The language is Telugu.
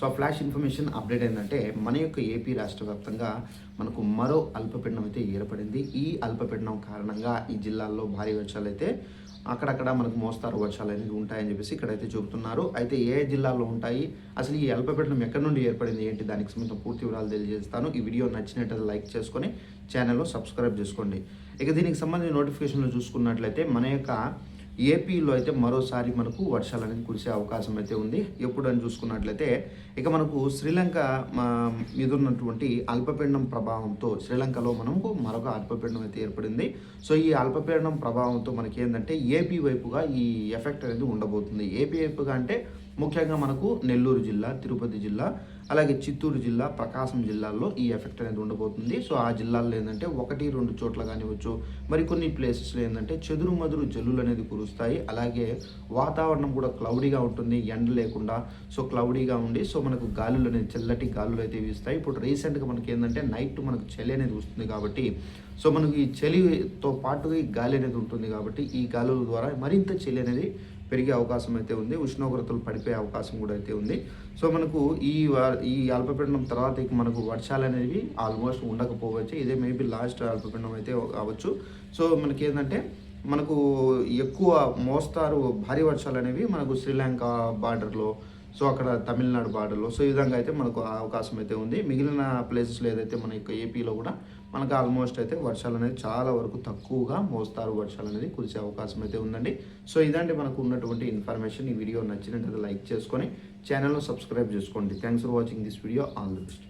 సో ఆ ఫ్లాష్ ఇన్ఫర్మేషన్ అప్డేట్ ఏంటంటే మన యొక్క ఏపీ రాష్ట్ర వ్యాప్తంగా మనకు మరో అల్పపీడనం అయితే ఏర్పడింది. ఈ అల్పపీడనం కారణంగా ఈ జిల్లాల్లో భారీ వర్షాలు అయితే అక్కడక్కడ మనకు మోస్తారు. వర్షాలు అనేది ఉంటాయని చెప్పేసి ఇక్కడైతే చెబుతున్నారు. అయితే ఏ జిల్లాల్లో ఉంటాయి? అసలు ఈ అల్పపీడనం ఎక్కడి నుండి ఏర్పడింది? ఏంటి? దానికి సంబంధించిన పూర్తి వివరాలు తెలియజేస్తాను. ఈ వీడియో నచ్చినట్లయితే లైక్ చేసుకొని ఛానల్లో సబ్స్క్రైబ్ చేసుకోండి. ఇక దీనికి సంబంధించిన నోటిఫికేషన్లు చూసుకున్నట్లయితే మన యొక్క ఏపీలో అయితే మరోసారి మనకు వర్షాలు అనేది కురిసే అవకాశం అయితే ఉంది. ఎప్పుడని చూసుకున్నట్లయితే ఇక మనకు శ్రీలంక మా మీద ఉన్నటువంటి అల్పపీడనం ప్రభావంతో శ్రీలంకలో మనకు మరొక అల్పపీడనం అయితే ఏర్పడింది. సో ఈ అల్పపీడనం ప్రభావంతో మనకి ఏంటంటే ఏపీ వైపుగా ఈ ఎఫెక్ట్ అనేది ఉండబోతుంది. ఏపీ వైపుగా అంటే ముఖ్యంగా మనకు నెల్లూరు జిల్లా తిరుపతి జిల్లా అలాగే చిత్తూరు జిల్లా ప్రకాశం జిల్లాల్లో ఈ ఎఫెక్ట్ అనేది ఉండబోతుంది. సో ఆ జిల్లాల్లో ఏంటంటే ఒకటి రెండు చోట్ల కానివచ్చు మరి కొన్ని ప్లేసెస్లో ఏంటంటే చెదురు మదురు జల్లులు అనేది కురుస్తాయి. అలాగే వాతావరణం కూడా క్లౌడీగా ఉంటుంది ఎండ లేకుండా సో క్లౌడీగా ఉండి సో మనకు గాలులు అనేది చల్లటి గాలులు అయితే వీస్తాయి. ఇప్పుడు రీసెంట్గా మనకి ఏంటంటే నైట్ మనకు చలి అనేది వస్తుంది కాబట్టి సో మనకు ఈ చలితో పాటుగా ఈ గాలి అనేది ఉంటుంది కాబట్టి ఈ గాలుల ద్వారా మరింత చలి అనేది పెరిగే అవకాశం అయితే ఉంది ఉష్ణోగ్రతలు పడిపోయే అవకాశం కూడా అయితే ఉంది. సో మనకు ఈ ఈ అల్పపీడనం తర్వాత ఇక మనకు వర్షాలు అనేవి ఆల్మోస్ట్ ఉండకపోవచ్చు. ఇదే మేబీ లాస్ట్ అల్పపీడనం అయితే అవ్వచ్చు సో మనకి ఏంటంటే మనకు ఎక్కువ మోస్తారు భారీ వర్షాలు అనేవి మనకు శ్రీలంక బార్డర్లో సో అక్కడ తమిళనాడు బార్డర్లో. సో ఈ విధంగా అయితే మనకు అవకాశం అయితే ఉంది. మిగిలిన ప్లేసెస్లో ఏదైతే మన యొక్క ఏపీలో కూడా మనకు ఆల్మోస్ట్ అయితే వర్షాలు అనేది చాలా వరకు తక్కువగా మోస్తారు. వర్షాలు అనేది కురిసే అవకాశం అయితే ఉందండి. సో ఇదండి మనకు ఉన్నటువంటి ఇన్ఫర్మేషన్ ఈ వీడియో నచ్చినట్లయితే లైక్ చేసుకొని ఛానల్ను సబ్స్క్రైబ్ చేసుకోండి. Thanks for watching this video all the best